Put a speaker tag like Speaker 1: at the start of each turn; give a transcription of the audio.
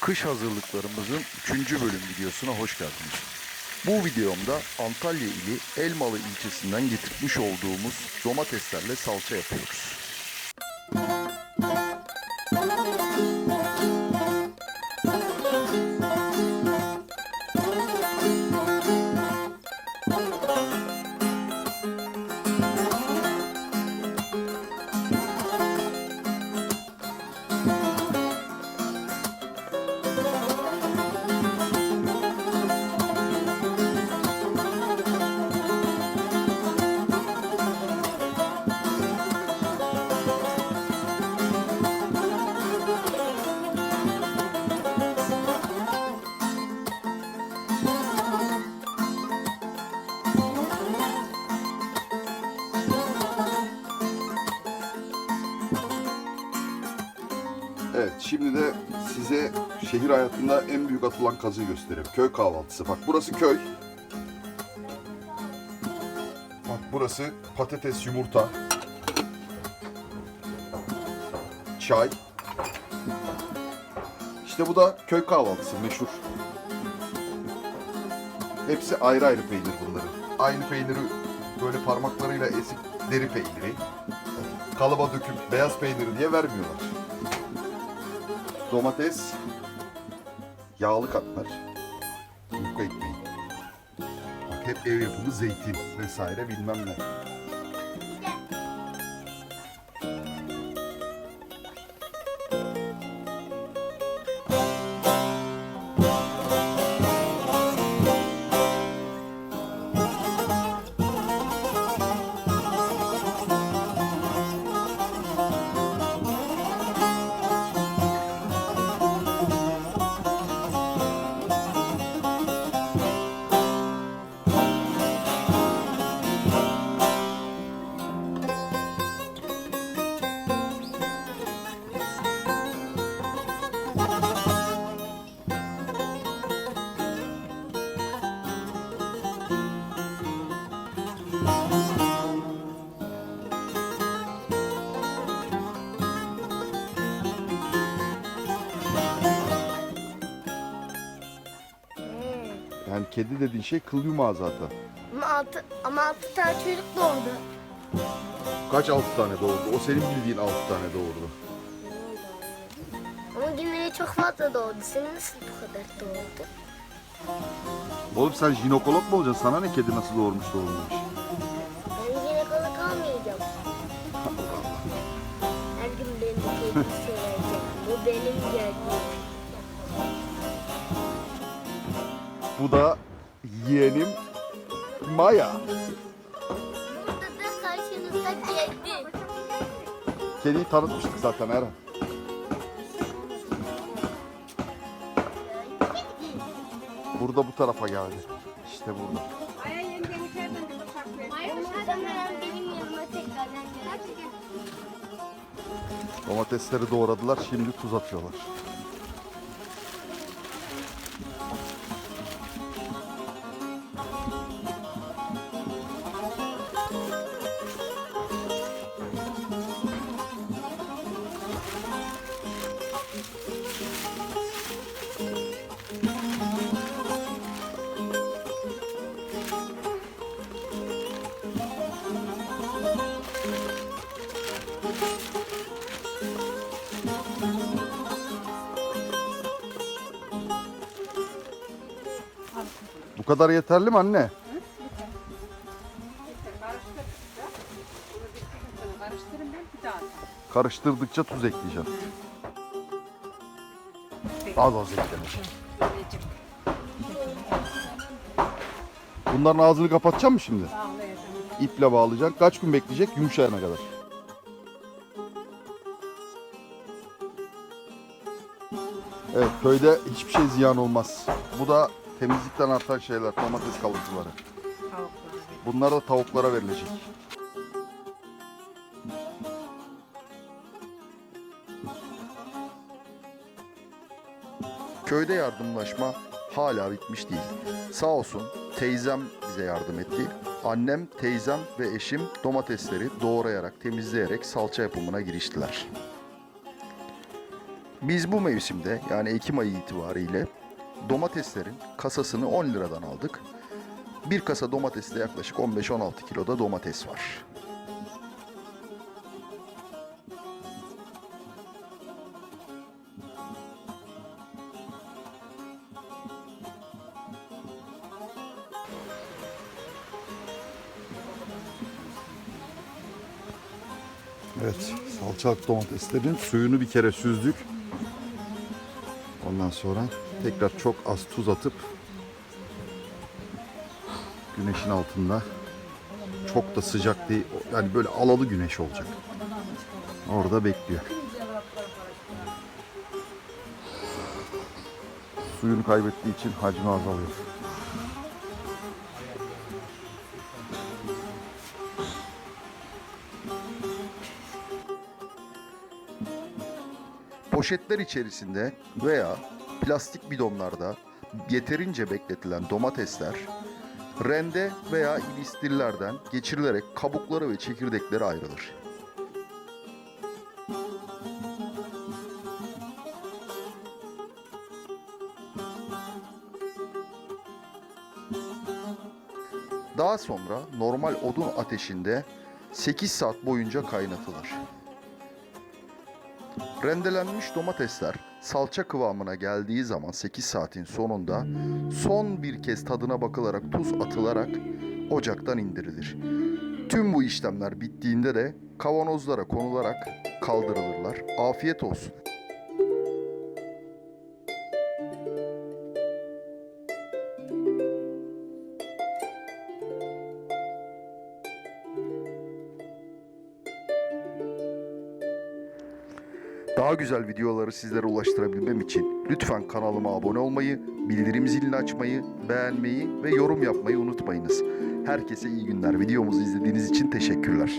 Speaker 1: Kış hazırlıklarımızın 3. bölüm videosuna hoş geldiniz. Bu videomda Antalya ili Elmalı ilçesinden getirmiş olduğumuz domateslerle salça yapıyoruz.
Speaker 2: Evet, şimdi de size şehir hayatında en büyük atılan kazığı göstereyim. Köy kahvaltısı. Bak burası köy. Bak burası patates, yumurta. Çay. İşte bu da köy kahvaltısı meşhur. Hepsi ayrı ayrı peynir bunların. Aynı peyniri böyle parmaklarıyla esip deri peyniri. Kalıba döküp beyaz peyniri diye vermiyorlar domates, yağlı katmer, yufka ekmeği. Bak hep ev yapımı zeytin vesaire bilmem ne. Kedi dediğin şey kıl yumağı zaten.
Speaker 3: Ama altı, ama altı tane çocuk doğdu.
Speaker 2: Kaç altı tane doğurdu? O senin bildiğin altı tane doğurdu.
Speaker 3: Ama yine çok fazla doğdu. Senin nasıl bu kadar doğdu?
Speaker 2: Oğlum sen jinekolog mu olacaksın? Sana ne kedi nasıl doğurmuş doğurmamış?
Speaker 3: Ben yine kalık almayacağım. Her gün benim kedi seveceğim. Bu benim geldiğim.
Speaker 2: Bu da yeğenim Maya.
Speaker 3: Burada da karşınızda kedi.
Speaker 2: Kediyi tanıtmıştık zaten Eren. Burada bu tarafa geldi. İşte burada.
Speaker 3: Muhtemelen benim yanıma tekrardan gelecek.
Speaker 2: Domatesleri doğradılar. Şimdi tuz atıyorlar. Bu kadar yeterli mi anne? Karıştırdıkça tuz ekleyeceğim. Az az.
Speaker 4: Böylece
Speaker 2: Bunların ağzını kapatacağım mı şimdi?
Speaker 4: bağlayacağım.
Speaker 2: İple bağlayacaksın. Kaç gün bekleyecek? Yumuşayana kadar. Evet köyde hiçbir şey ziyan olmaz. Bu da temizlikten artan şeyler, domates kalıntıları. Bunlar da tavuklara verilecek.
Speaker 1: Köyde yardımlaşma hala bitmiş değil. Sağ olsun teyzem bize yardım etti. Annem, teyzem ve eşim domatesleri doğrayarak, temizleyerek salça yapımına giriştiler.
Speaker 2: Biz bu mevsimde yani Ekim ayı itibariyle domateslerin kasasını 10 liradan aldık. Bir kasa domateste yaklaşık 15-16 kiloda domates var.
Speaker 4: Evet, salçalık domateslerin suyunu bir kere süzdük. Ondan sonra tekrar çok az tuz atıp güneşin altında çok da sıcak değil, yani böyle alalı güneş olacak. Orada bekliyor. Suyunu kaybettiği için hacmi azalıyor.
Speaker 2: Poşetler içerisinde veya plastik bidonlarda yeterince bekletilen domatesler rende veya ilistirlerden geçirilerek kabukları ve çekirdekleri ayrılır. Daha sonra normal odun ateşinde 8 saat boyunca kaynatılır. Rendelenmiş domatesler salça kıvamına geldiği zaman 8 saatin sonunda son bir kez tadına bakılarak tuz atılarak ocaktan indirilir. Tüm bu işlemler bittiğinde de kavanozlara konularak kaldırılırlar. Afiyet olsun. Daha güzel videoları sizlere ulaştırabilmem için lütfen kanalıma abone olmayı, bildirim zilini açmayı, beğenmeyi ve yorum yapmayı unutmayınız. Herkese iyi günler. Videomuzu izlediğiniz için teşekkürler.